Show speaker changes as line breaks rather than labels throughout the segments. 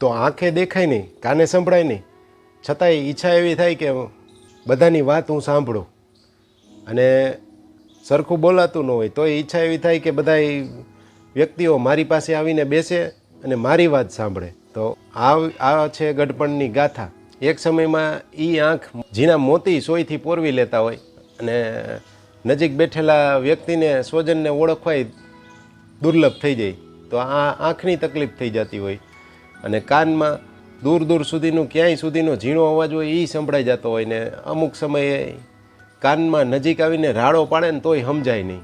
તો આંખે દેખાય નહીં, કાને સંભળાય નહીં. છતાંય ઈચ્છા એવી થાય કે બધાની વાત હું સાંભળું. અને સરખું બોલાતું ન હોય, તોય ઈચ્છા એવી થાય કે બધા વ્યક્તિઓ મારી પાસે આવીને બેસે અને મારી વાત સાંભળે. તો આ આ છે ગઢપણની ગાથા. એક સમયમાં એ આંખ જીના મોતી સોયથી પોરવી લેતા હોય અને નજીક બેઠેલા વ્યક્તિને સ્વજનને ઓળખવાય દુર્લભ થઈ જાય. તો આ આંખની તકલીફ થઈ જતી હોય. અને કાનમાં દૂર દૂર સુધીનું, ક્યાંય સુધીનો ઝીણો અવાજ હોય એ સંભળાઈ જતો હોય ને અમુક સમયે કાનમાં નજીક આવીને રાડો પાડે ને તોય સમજાય નહીં.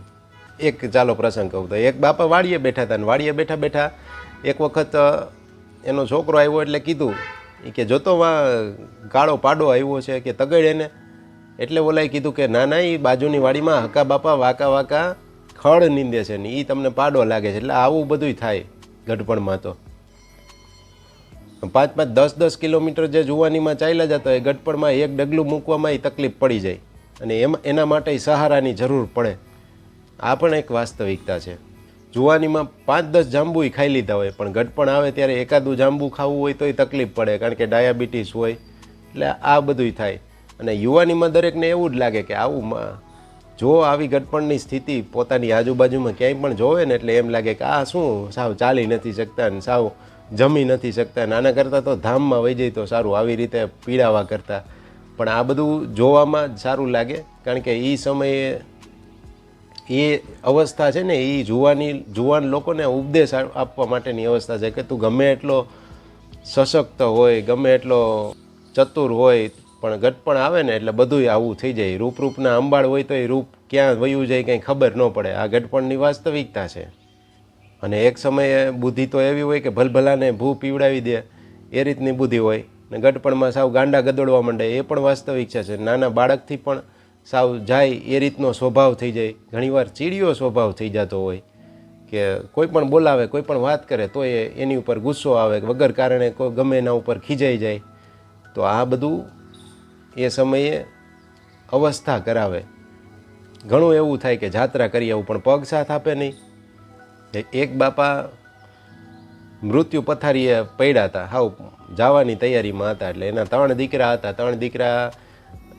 એક ચાલો પ્રસંગ કહું તો, એક બાપા વાડીએ બેઠા હતા ને વાડીએ બેઠા બેઠા એક વખત એનો છોકરો આવ્યો એટલે કીધું એ કે જોતો વા કાળો પાડો આવ્યો છે કે તગડ એને એટલે ઓલાએ કીધું કે, ના ના એ બાજુની વાડીમાં હકા બાપા વાકા વાકા ખડ નીંદે છે ને એ તમને પાડો લાગે છે. એટલે આવું બધુંય થાય ગઢપણમાં તો. પાંચ પાંચ દસ દસ કિલોમીટર જે જુવાનીમાં ચાલ્યા જતા હોય, ગઢપણમાં એક ડગલું મૂકવામાં તકલીફ પડી જાય. અને એમ, એના માટે સહારાની જરૂર પડે. આ પણ એક વાસ્તવિકતા છે. જુવાનીમાં પાંચ દસ જાંબુય ખાઈ લીધા હોય, પણ ગઢપણ આવે ત્યારે એકાદું જાંબુ ખાવું હોય તોય તકલીફ પડે, કારણ કે ડાયાબિટીસ હોય, એટલે આ બધુંય થાય. અને યુવાનીમાં દરેકને એવું જ લાગે કે આવું જો આવી ગઢપણની સ્થિતિ પોતાની આજુબાજુમાં ક્યાંય પણ જોવે ને એટલે એમ લાગે કે આ શું, સાવ ચાલી નથી શકતા ને સાવ જમી નથી શકતા. નાના કરતાં તો ધામમાં વહી જાય તો સારું, આવી રીતે પીડાવા કરતાં. પણ આ બધું જોવામાં જ સારું લાગે, કારણ કે એ સમયે એ અવસ્થા છે ને એ જુવાની, જુવાન લોકોને ઉપદેશ આપવા માટેની અવસ્થા છે કે તું ગમે એટલો સશક્ત હોય, ગમે એટલો ચતુર હોય, પણ ગટપણ આવે ને એટલે બધુંય આવું થઈ જાય. રૂપરૂપના અંબાળ હોય તો એ રૂપ ક્યાં વયું જાય કંઈ ખબર ન પડે. આ ગટપણની વાસ્તવિકતા છે. અને એક સમયે બુદ્ધિ તો એવી હોય કે ભલભલાને ભૂ પીવડાવી દે, એ રીતની બુદ્ધિ હોય. ને ગટપણમાં સાવ ગાંડા ગદોડવા માંડે, એ પણ વાસ્તવિક છે નાના બાળકથી પણ સાવ જાય એ રીતનો સ્વભાવ થઈ જાય. ઘણીવાર ચીડિયો સ્વભાવ થઈ જતો હોય કે કોઈ પણ બોલાવે, કોઈ પણ વાત કરે, તો એ એની ઉપર ગુસ્સો આવે વગર કારણે કોઈ ગમે એના ઉપર ખીજાઈ જાય. તો આ બધું એ સમયે અવસ્થા કરાવે. ઘણું એવું થાય કે જાત્રા કરી આવું પણ પગ સાથ આપે નહીં. એક બાપા મૃત્યુ પથારીએ પડ્યા હતા. હાવ જવાની તૈયારીમાં હતા એટલે એના ત્રણ દીકરા હતા. ત્રણ દીકરા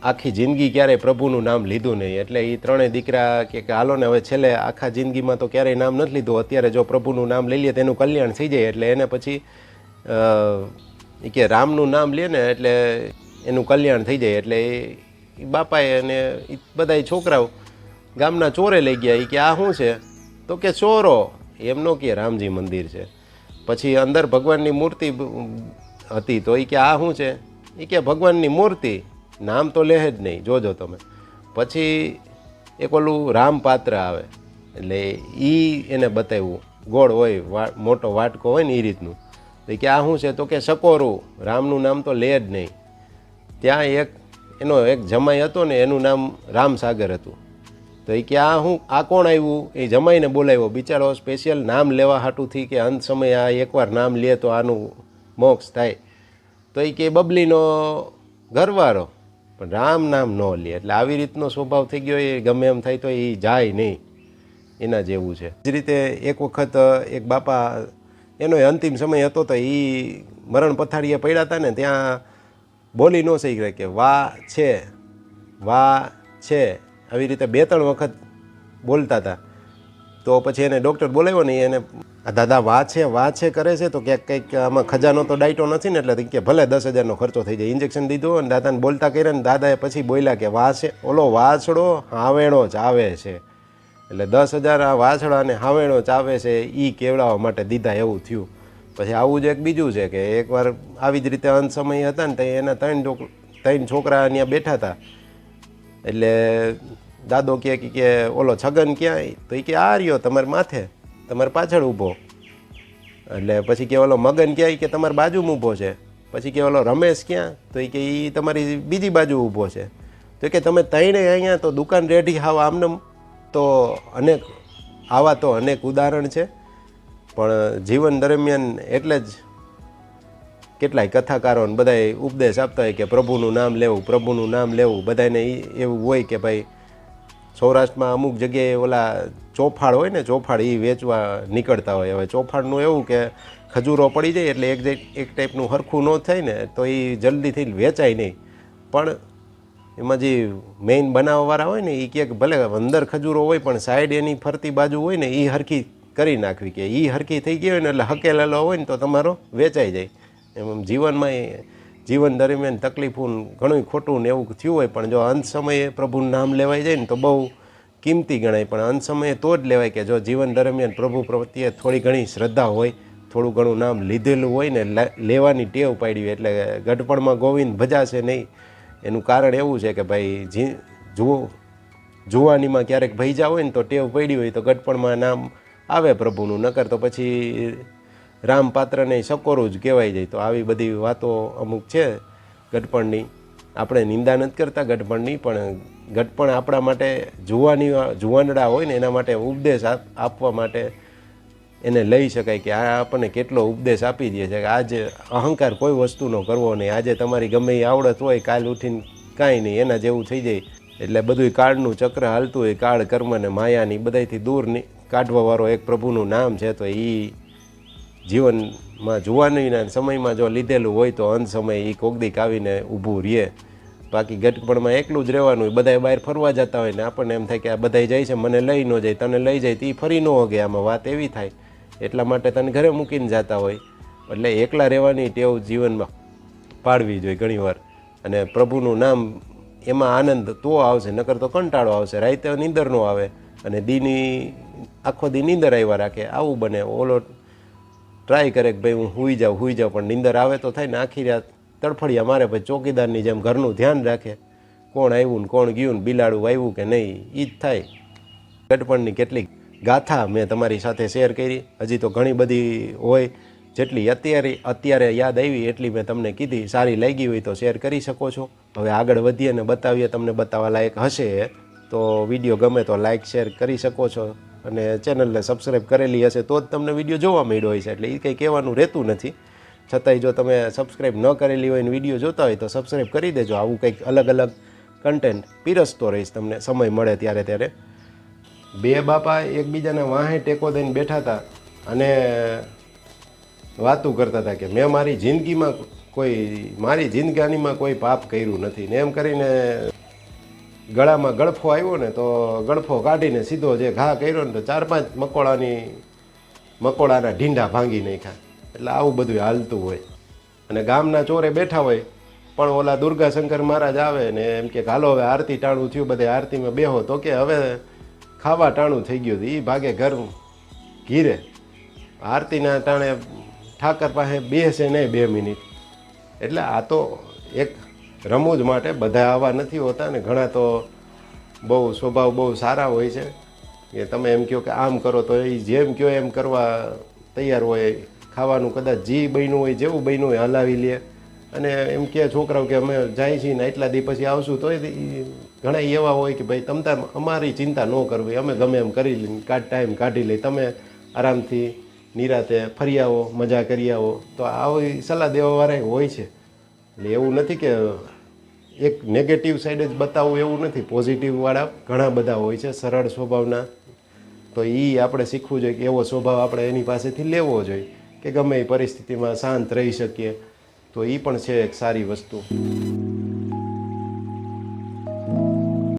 આખી જિંદગી ક્યારેય પ્રભુનું નામ લીધું નહીં. એટલે એ ત્રણેય દીકરા કે હાલો ને હવે છેલ્લે આખા જિંદગીમાં તો ક્યારેય નામ નથી લીધું. અત્યારે જો પ્રભુનું નામ લઈ લે તેનું કલ્યાણ થઈ જાય. એટલે એને પછી કે રામનું નામ લે ને એટલે એનું કલ્યાણ થઈ જાય. એટલે એ બાપાએ અને એ બધાય છોકરાઓ ગામના ચોરે લઈ ગયા. એ કે આ શું છે? તો કે ચોરો. એમ નો કે રામજી મંદિર છે. પછી અંદર ભગવાનની મૂર્તિ હતી તો એ કે આ શું છે? એ કે ભગવાનની મૂર્તિ, નામ તો લે જ નહીં, જોજો તમે. પછી એક ઓલું રામપાત્ર આવે, એટલે એ એને બતાવ્યું, ગોળ હોય મોટો વાટકો હોય ને એ રીતનું. તો કે આ શું છે? તો કે સકોરું, રામનું નામ તો લે જ નહીં. ત્યાં એક, એનો એક જમાઈ હતો ને, એનું નામ રામસાગર હતું. તો એ કે, આ હું, આ કોણ આવ્યું? એ જમાઈને બોલાવ્યો. બિચારો સ્પેશિયલ નામ લેવા હાટુથી કે, અંત સમયે આ એકવાર નામ લે તો આનું મોક્ષ થાય. તો એ કે, બબલીનો ઘરવાળો. પણ રામ નામ ન લે. એટલે આવી રીતનો સ્વભાવ થઈ ગયો એ, ગમે એમ થાય તો એ જાય નહીં. એના જેવું છે. જ રીતે એક વખત એક બાપા, એનો અંતિમ સમય હતો તો એ મરણ પથારીએ પડ્યા હતા ને, ત્યાં બોલી ન શીખે કે, વા છે વા છે. આવી રીતે બે, ત્રણ વખત બોલતા હતા. તો પછી એને ડૉક્ટર બોલાવ્યો ને એને દાદા વા છે વા છે, કરે છે, તો ક્યાંક કંઈક આમાં ખજાનો તો ડાયટો નથી ને એટલે કે ભલે દસ હજારનો ખર્ચો થઈ જાય. ઇન્જેક્શન દીધું અને દાદાને બોલતા કર્યા ને દાદાએ પછી બોલ્યા કે વા છે. ઓલો વાછડો હાવેણો જ આવે છે. એટલે દસ હજાર આ વાછડા અને હાવેણો ચાવે છે એ કેવડાવવા માટે દીધા એવું થયું. પછી આવું જ એક બીજું છે કે એકવાર આવી જ રીતે અંત સમય હતા ને તો એના ત્રણ ત્રણ છોકરા અહીંયા બેઠા હતા. એટલે દાદો કહે કે ઓલો છગન ક્યાંય? તો એ કે આ રહ્યો તમારે માથે, તમારે પાછળ ઊભો. એટલે પછી કે ઓલો મગન ક્યાંય કે, તમારી બાજુમાં ઊભો છે. પછી કે ઓલો રમેશ ક્યાં? તો એ કે એ તમારી બીજી બાજુ ઊભો છે. તો કે તમે તઈને અહીંયા તો દુકાન રેઢી હાવ આમનેમ તો અનેક, આવા તો અનેક ઉદાહરણ છે. પણ જીવન દરમિયાન એટલે જ કેટલાય કથાકારો બધાય ઉપદેશ આપતા હોય કે પ્રભુનું નામ લેવું, પ્રભુનું નામ લેવું. બધાને એવું હોય કે ભાઈ સૌરાષ્ટ્રમાં અમુક જગ્યાએ ઓલા ચોફાળ હોય ને, ચોફાળ એ વેચવા નીકળતા હોય. હવે ચોફાળનું એવું કે ખજૂરો પડી જાય એટલે એક એક ટાઈપનું હરખું ન થાય ને, તો એ જલ્દીથી વેચાય નહીં. પણ એમાં જે મેઇન બનાવવાવાળા હોય ને એ ક્યાંક ભલે અંદર ખજૂરો હોય, પણ સાઈડ એની ફરતી બાજુ હોય ને એ હરખી કરી નાખવી કે એ હરખી થઈ ગઈ હોય ને, એટલે હકેલેલો હોય ને, તો તમારો વેચાઈ જાય. એમ જીવનમાં જીવન દરમિયાન તકલીફો ને ઘણું ખોટું ને એવું થયું હોય, પણ જો અંત સમયે પ્રભુનું નામ લેવાઈ જાય ને તો બહુ કિંમતી ગણાય. પણ અંત સમયે તો જ લેવાય કે જો જીવન દરમિયાન પ્રભુ પ્રત્યે થોડી ઘણી શ્રદ્ધા હોય, થોડું ઘણું નામ લીધેલું હોય ને લેવાની ટેવ પાડી હોય, એટલે ગઢપણમાં ગોવિંદ ભજાશે નહીં. એનું કારણ એવું છે કે ભાઈ, જી, જુઓ, જુવાનીમાં ક્યારેક ભૈજા હોય ને તો ટેવ પડી હોય તો ગઢપણમાં નામ આવે પ્રભુનું, નકર તો પછી રામપાત્રને સકોરું જ કહેવાય જાય. તો આવી બધી વાતો અમુક છે ગઢપણની. આપણે નિંદા નથી કરતા ગઢપણની, પણ ગઢપણ આપણા માટે જુવાની, જુવાનડા હોય ને એના માટે ઉપદેશ આપ- આપવા માટે એને લઈ શકાય કે આ આપણને કેટલો ઉપદેશ આપી દે છે કે આજે અહંકાર કોઈ વસ્તુનો કરવો નહીં. આજે તમારી ગમે એ આવડત હોય, કાલ ઉઠીને કાંઈ નહીં, એના જેવું થઈ જાય. એટલે બધું કાળનું ચક્ર હાલતું હોય, કાળ કર્મ ને માયાની બધાયથી દૂર કાઢવાવાળો એક પ્રભુનું નામ છે, તો એ જીવનમાં જુવાનીના સમયમાં જો લીધેલું હોય તો અંત સમય એ કોગદીક આવીને ઊભું રહે. બાકી ગટપણમાં એકલું જ રહેવાનું હોય બધાય બહાર ફરવા જતા હોય ને આપણને એમ થાય કે આ બધાય જાય છે, મને લઈ ન જાય, તને લઈ જાય તો એ ફરી ન હોગે, આમાં વાત એવી થાય. એટલા માટે તને ઘરે મૂકીને જતા હોય. એટલે એકલા રહેવાની ટેવ જીવનમાં પાડવી જોઈએ ઘણીવાર. અને પ્રભુનું નામ એમાં આનંદ તો આવશે, નકર તો કંટાળો આવશે. રાતે નીંદર નો આવે અને દીની, આખો દી નીંદર આવ્યા રાખે. આવું બને, ઓલો ટ્રાય કરે કે ભાઈ હું હુઈ જાઉં હુઈ જાઉં, પણ નીંદર આવે તો થાય ને આખી રાત તડફડિયા મારે પછી ચોકીદારની જેમ ઘરનું ધ્યાન રાખે. કોણ આવ્યું ને કોણ ગયું ને બિલાડું આવ્યું કે નહીં એ જ થાય. ગટપણની કેટલીક ગાથા મેં તમારી સાથે શેર કરી. હજી તો ઘણી બધી હોય. જેટલી અત્યારે અત્યારે યાદ આવી એટલી મેં તમને કીધી. સારી લાગી હોય તો શેર કરી શકો છો. હવે આગળ વધીએ ને બતાવીએ, તમને બતાવવા લાયક હશે. તો વીડિયો ગમે તો લાઇક શેર કરી શકો છો. અને ચેનલને સબસ્ક્રાઈબ કરેલી હશે, તો જ તમને વીડિયો જોવા મળ્યો હોય છે એટલે એ કંઈ કહેવાનું રહેતું નથી. છતાંય જો તમે સબસ્ક્રાઈબ ન કરેલી હોય ને વીડિયો જોતા હોય તો સબસ્ક્રાઈબ કરી દેજો. આવું કંઈક અલગ અલગ કન્ટેન્ટ પીરસતો રહીશ, તમને સમય મળે ત્યારે ત્યારે. બે બાપા એકબીજાના વાહે ટેકો દઈને બેઠા હતા અને વાતું કરતા હતા કે મેં મારી જિંદગીમાં કોઈ, મારી જિંદગાનીમાં કોઈ પાપ કર્યું નથી. ને એમ કરીને ગળામાં ગળફો આવ્યો ને તો ગળફો કાઢીને સીધો જે ઘા કર્યો ને તો ચાર પાંચ મકોડાની મકોડાના ઢીંડા ભાંગી નાખ્યા. એટલે આવું બધું હાલતું હોય. અને ગામના ચોરે બેઠા હોય, પણ ઓલા દુર્ગાશંકર મહારાજ આવે ને એમ કે હાલો હવે આરતી ટાણું થયું, બધે આરતીમાં બેહો. તો કે હવે ખાવા ટાણું થઈ ગયું હતું. એ ભાગે ઘર ઘીરે. આરતીના ટાણે ઠાકર પાસે બેસે નહીં બે મિનિટ. એટલે આ તો એક રમૂજ માટે બધા આવા નથી હોતા ને ઘણા તો બહુ સ્વભાવ બહુ સારા હોય છે. કે તમે એમ કહો કે આમ કરો તો એ જેમ કહો એમ કરવા તૈયાર હોય. ખાવાનું કદાચ જી બન્યું હોય, જેવું બન્યું હોય, હલાવી લે. અને એમ કે છોકરાઓ કે અમે જાય છીએ ને એટલા દી પછી આવશું તો ઘણા એવા હોય કે ભાઈ તમ તાર અમારી ચિંતા ન કરવી. અમે ગમે એમ કરી લઈ કાઢ ટાઈમ કાઢી લઈ તમે આરામથી નિરાતે ફરી આવો, મજા કરી આવો. તો આવી સલાહ દેવાવાળા હોય છે. એટલે એવું નથી કે એક નેગેટિવ સાઈડ જ બતાવવું એવું નથી. પોઝિટિવવાળા ઘણા બધા હોય છે, સરળ સ્વભાવના. તો એ આપણે શીખવું જોઈએ કે એવો સ્વભાવ આપણે એની પાસેથી લેવો જોઈએ કે ગમે એ પરિસ્થિતિમાં શાંત રહી શકીએ. તો એ પણ છે એક સારી વસ્તુ.